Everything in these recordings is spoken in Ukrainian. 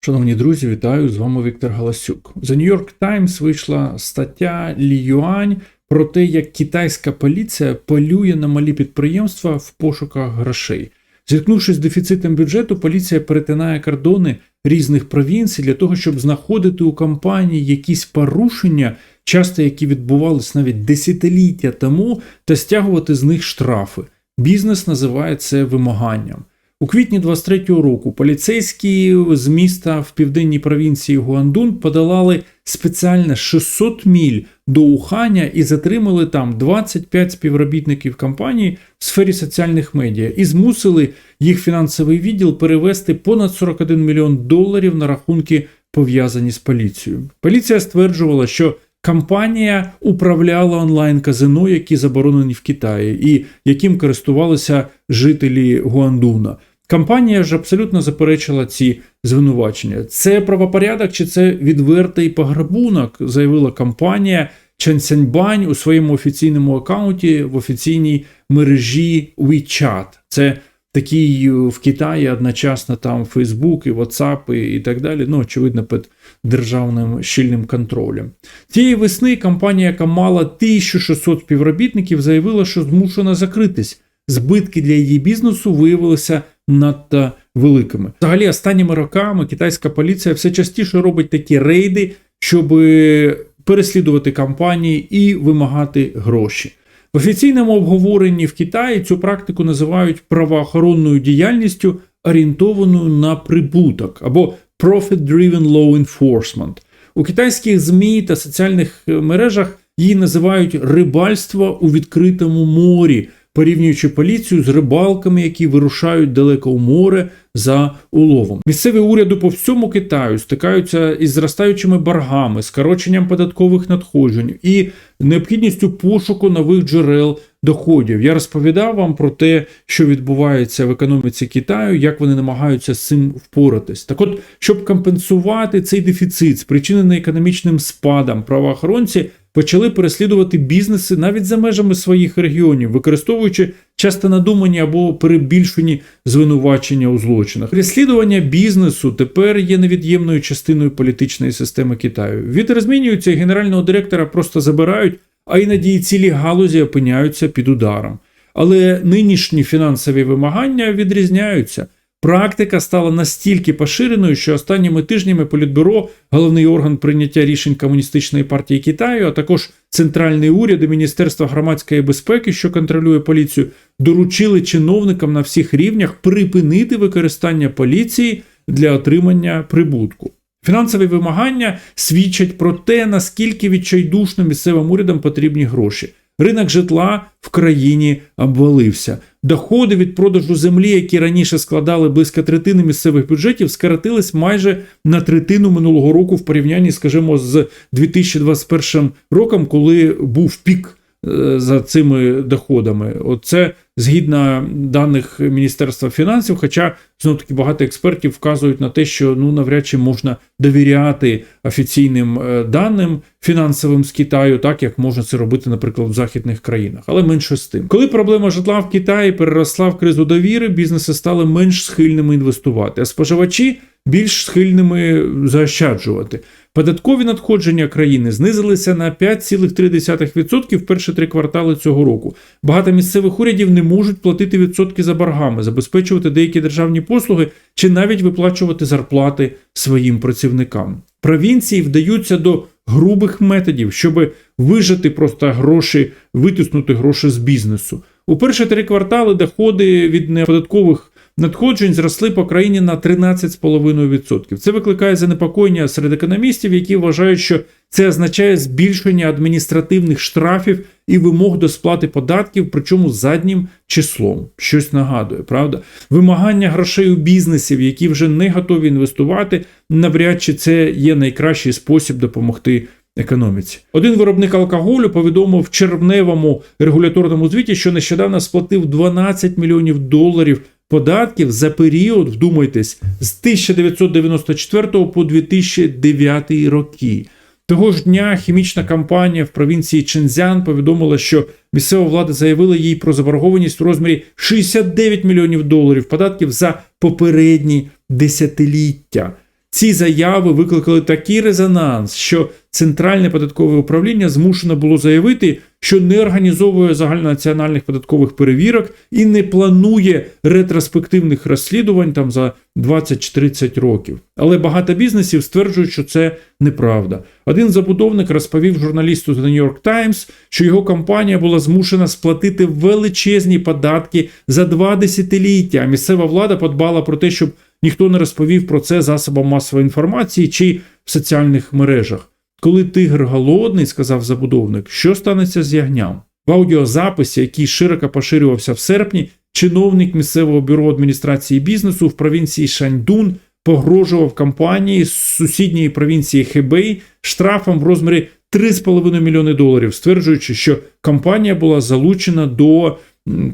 Шановні друзі, вітаю! З вами Віктор Галасюк. The New York Times вийшла стаття Лі Юань про те, як китайська поліція полює на малі підприємства в пошуках грошей. Зіткнувшись з дефіцитом бюджету, поліція перетинає кордони різних провінцій для того, щоб знаходити у компанії якісь порушення, часто які відбувались навіть десятиліття тому, та стягувати з них штрафи. Бізнес називає це вимаганням. У квітні 23-го року поліцейські з міста в південній провінції Гуандун подолали спеціально 600 міль до Уханя і затримали там 25 співробітників компанії в сфері соціальних медіа і змусили їх фінансовий відділ перевести понад 41 мільйон доларів на рахунки, пов'язані з поліцією. Поліція стверджувала, що Компанія управляла онлайн-казино, які заборонені в Китаї, і яким користувалися жителі Гуандуна. Компанія ж абсолютно заперечила ці звинувачення. Це правопорядок чи це відвертий пограбунок, заявила компанія Чен Сяньбань у своєму офіційному аккаунті в офіційній мережі WeChat. Це такий в Китаї одночасно там Фейсбук і WhatsApp і так далі. Ну, очевидно, під державним щільним контролем. Цієї весни компанія, яка мала 1600 співробітників, заявила, що змушена закритись. Збитки для її бізнесу виявилися надто великими. Взагалі, останніми роками китайська поліція все частіше робить такі рейди, щоб переслідувати компанії і вимагати гроші. В офіційному обговоренні в Китаї цю практику називають правоохоронною діяльністю, орієнтованою на прибуток або Profit-Driven Law Enforcement. У китайських ЗМІ та соціальних мережах її називають рибальство у відкритому морі, порівнюючи поліцію з рибалками, які вирушають далеко у море за уловом. Місцеві уряди по всьому Китаю стикаються із зростаючими боргами, скороченням податкових надходжень і необхідністю пошуку нових джерел доходів. Я розповідав вам про те, що відбувається в економіці Китаю, як вони намагаються з цим впоратись. Так от, щоб компенсувати цей дефіцит, спричинений економічним спадом, правоохоронці почали переслідувати бізнеси навіть за межами своїх регіонів, використовуючи часто надумані або перебільшені звинувачення у злочинах. Переслідування бізнесу тепер є невід'ємною частиною політичної системи Китаю. Від змінюються і генерального директора просто забирають, а іноді і цілі галузі опиняються під ударом. Але нинішні фінансові вимагання відрізняються. Практика стала настільки поширеною, що останніми тижнями Політбюро, головний орган прийняття рішень Комуністичної партії Китаю, а також центральний уряд і Міністерство громадської безпеки, що контролює поліцію, доручили чиновникам на всіх рівнях припинити використання поліції для отримання прибутку. Фінансові вимагання свідчать про те, наскільки відчайдушно місцевим урядам потрібні гроші. Ринок житла в країні обвалився. Доходи від продажу землі, які раніше складали близько третини місцевих бюджетів, скоротились майже на третину минулого року в порівнянні, скажімо, з 2021 роком, коли був пік е, за цими доходами. Оце згідно даних Міністерства фінансів. Хоча знову таки багато експертів вказують на те, що ну навряд чи можна довіряти офіційним е, даним фінансовим з Китаю, так як можна це робити, наприклад, в західних країнах, але менше з тим, коли проблема житла в Китаї переросла в кризу довіри, бізнеси стали менш схильними інвестувати, а споживачі більш схильними заощаджувати. Податкові надходження країни знизилися на 5,3% в перші три квартали цього року. Багато місцевих урядів не можуть платити відсотки за боргами, забезпечувати деякі державні послуги чи навіть виплачувати зарплати своїм працівникам. Провінції вдаються до грубих методів, щоб вижити просто гроші, витиснути гроші з бізнесу. У перші три квартали доходи від неподаткових надходжень зросли по країні на 13,5%. Це викликає занепокоєння серед економістів, які вважають, що це означає збільшення адміністративних штрафів і вимог до сплати податків, причому заднім числом. Щось нагадує, правда? Вимагання грошей у бізнесів, які вже не готові інвестувати, навряд чи це є найкращий спосіб допомогти. Економіці один виробник алкоголю повідомив в червневому регуляторному звіті, що нещодавно сплатив 12 мільйонів доларів податків за період, вдумайтесь, з 1994 по 2009 роки. Того ж дня хімічна компанія в провінції Чинзян повідомила, що місцева влада заявила їй про заборгованість у розмірі 69 мільйонів доларів податків за попередні десятиліття. Ці заяви викликали такий резонанс, що Центральне податкове управління змушено було заявити, що не організовує загальнонаціональних податкових перевірок і не планує ретроспективних розслідувань там за 20-30 років. Але багато бізнесів стверджують, що це неправда. Один забудовник розповів журналісту The New York Times, що його компанія була змушена сплатити величезні податки за два десятиліття. Місцева влада подбала про те, щоб ніхто не розповів про це засобам масової інформації чи в соціальних мережах. Коли тигр голодний, сказав забудовник, що станеться з ягням? В аудіозаписі, який широко поширювався в серпні, чиновник місцевого бюро адміністрації бізнесу в провінції Шаньдун погрожував компанії з сусідньої провінції Хебей штрафом в розмірі 3,5 мільйони доларів, стверджуючи, що компанія була залучена до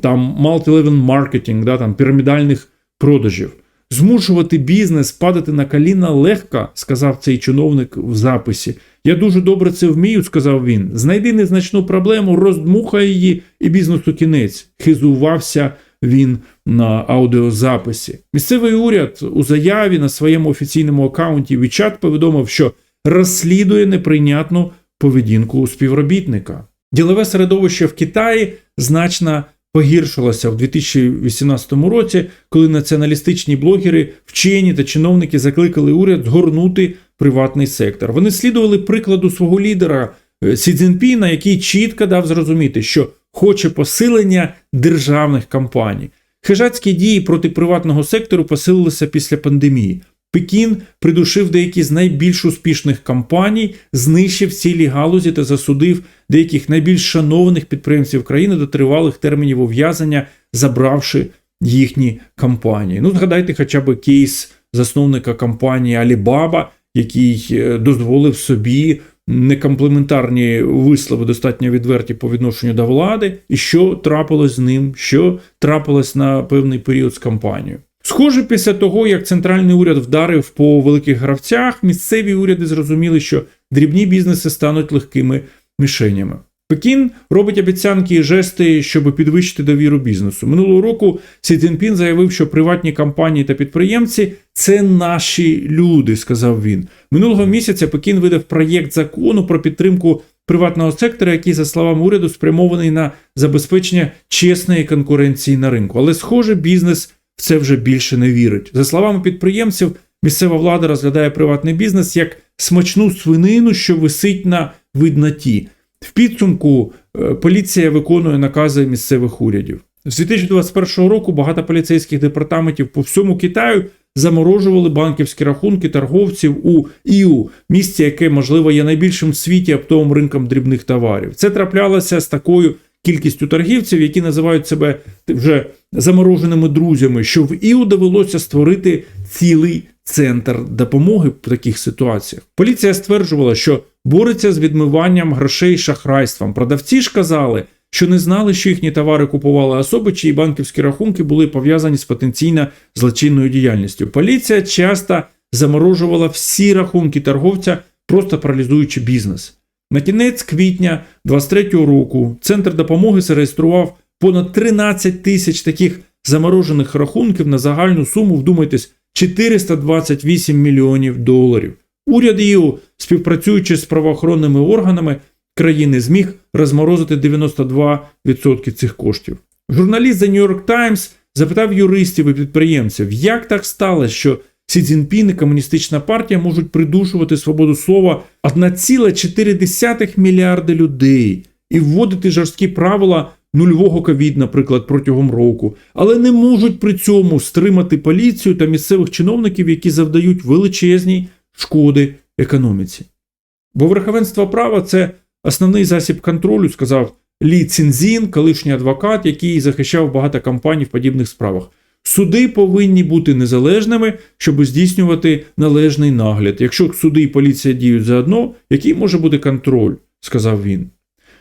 там multi-level marketing, да, там пірамідальних продажів. Змушувати бізнес падати на коліна легко, сказав цей чиновник в записі. Я дуже добре це вмію, сказав він. Знайди незначну проблему, роздмухай її, і бізнесу кінець. Хизувався він на аудіозаписі. Місцевий уряд у заяві на своєму офіційному аккаунті WeChat повідомив, що розслідує неприйнятну поведінку співробітника. Ділове середовище в Китаї значно погіршилося в 2018 році, коли націоналістичні блогери, вчені та чиновники закликали уряд згорнути приватний сектор. Вони слідували прикладу свого лідера е, Сі Цзіньпіна, який чітко дав зрозуміти, що хоче посилення державних компаній. Хижацькі дії проти приватного сектору посилилися після пандемії. Пекін придушив деякі з найбільш успішних компаній, знищив цілі галузі та засудив деяких найбільш шанованих підприємців країни до тривалих термінів ув'язнення, забравши їхні компанії. Ну, згадайте хоча б кейс засновника компанії Alibaba, який е, дозволив собі некомплементарні вислови достатньо відверті по відношенню до влади, і що трапилось з ним, що трапилось на певний період з компанією. Схоже, після того, як центральний уряд вдарив по великих гравцях, місцеві уряди зрозуміли, що дрібні бізнеси стануть легкими мішенями. Пекін робить обіцянки і жести, щоб підвищити довіру бізнесу. Минулого року Сі Цзіньпін заявив, що приватні компанії та підприємці це наші люди, сказав він. Минулого місяця Пекін видав проєкт закону про підтримку приватного сектора, який, за словами уряду, спрямований на забезпечення чесної конкуренції на ринку. Але, схоже, бізнес в це вже більше не вірить. За словами підприємців, місцева влада розглядає приватний бізнес як смачну свинину, що висить на видноті. В підсумку е, поліція виконує накази місцевих урядів. З 2021 року багато поліцейських департаментів по всьому Китаю заморожували банківські рахунки торговців у ІУ, місці, яке, можливо, є найбільшим в світі оптовим ринком дрібних товарів. Це траплялося з такою кількістю торгівців, які називають себе вже замороженими друзями, що в ІУ довелося створити цілий центр допомоги в таких ситуаціях. Поліція стверджувала, що бореться з відмиванням грошей шахрайством. Продавці ж казали, що не знали, що їхні товари купували особи, чиї банківські рахунки були пов'язані з потенційно злочинною діяльністю. Поліція часто заморожувала всі рахунки торговця, просто паралізуючи бізнес. На кінець квітня 23-го року центр допомоги зареєстрував понад 13 тисяч таких заморожених рахунків на загальну суму, вдумайтесь, 428 мільйонів доларів. Уряд ЄУ, співпрацюючи з правоохоронними органами країни, зміг розморозити 92% цих коштів. Журналіст The New York Times запитав юристів і підприємців, як так сталося, що Сі Цзіньпін і комуністична партія можуть придушувати свободу слова 1,4 мільярди людей і вводити жорсткі правила нульового ковід, наприклад, протягом року, але не можуть при цьому стримати поліцію та місцевих чиновників, які завдають величезні шкоди економіці. Бо верховенство права це основний засіб контролю, сказав Лі Цінзін, колишній адвокат, який захищав багато компаній в подібних справах. Суди повинні бути незалежними, щоб здійснювати належний нагляд. Якщо суди і поліція діють заодно, який може бути контроль, сказав він.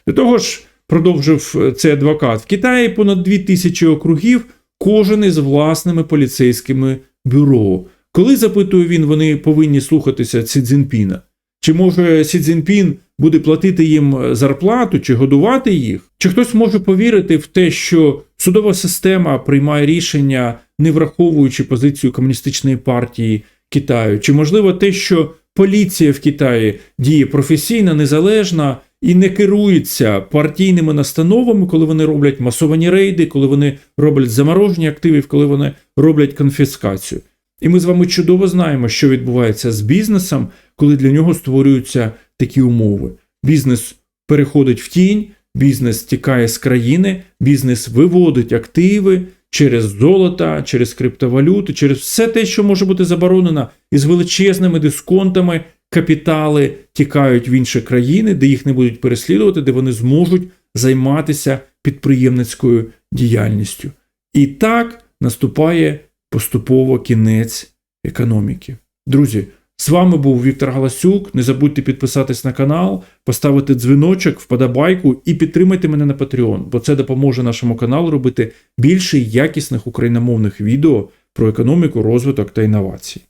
До того ж, продовжив цей адвокат, в Китаї понад дві тисячі округів, кожен із власними поліцейськими бюро. Коли, запитує він, вони повинні слухатися Сі Цзіньпіна? Чи може Сі Цзіньпін буде платити їм зарплату чи годувати їх? Чи хтось може повірити в те, що судова система приймає рішення, не враховуючи позицію комуністичної партії Китаю, чи можливо те, що поліція в Китаї діє професійно, незалежна і не керується партійними настановами, коли вони роблять масовані рейди, коли вони роблять заморожені активів, коли вони роблять конфіскацію. І ми з вами чудово знаємо, що відбувається з бізнесом, коли для нього створюються такі умови. Бізнес переходить в тінь, бізнес тікає з країни, бізнес виводить активи через золото, через криптовалюти, через все те, що може бути заборонено, і з величезними дисконтами капітали тікають в інші країни, де їх не будуть переслідувати, де вони зможуть займатися підприємницькою діяльністю. І так наступає поступово кінець економіки. Друзі, з вами був Віктор Галасюк. Не забудьте підписатись на канал, поставити дзвіночок, вподобайку і підтримайте мене на Patreon, бо це допоможе нашому каналу робити більше якісних україномовних відео про економіку, розвиток та інновації.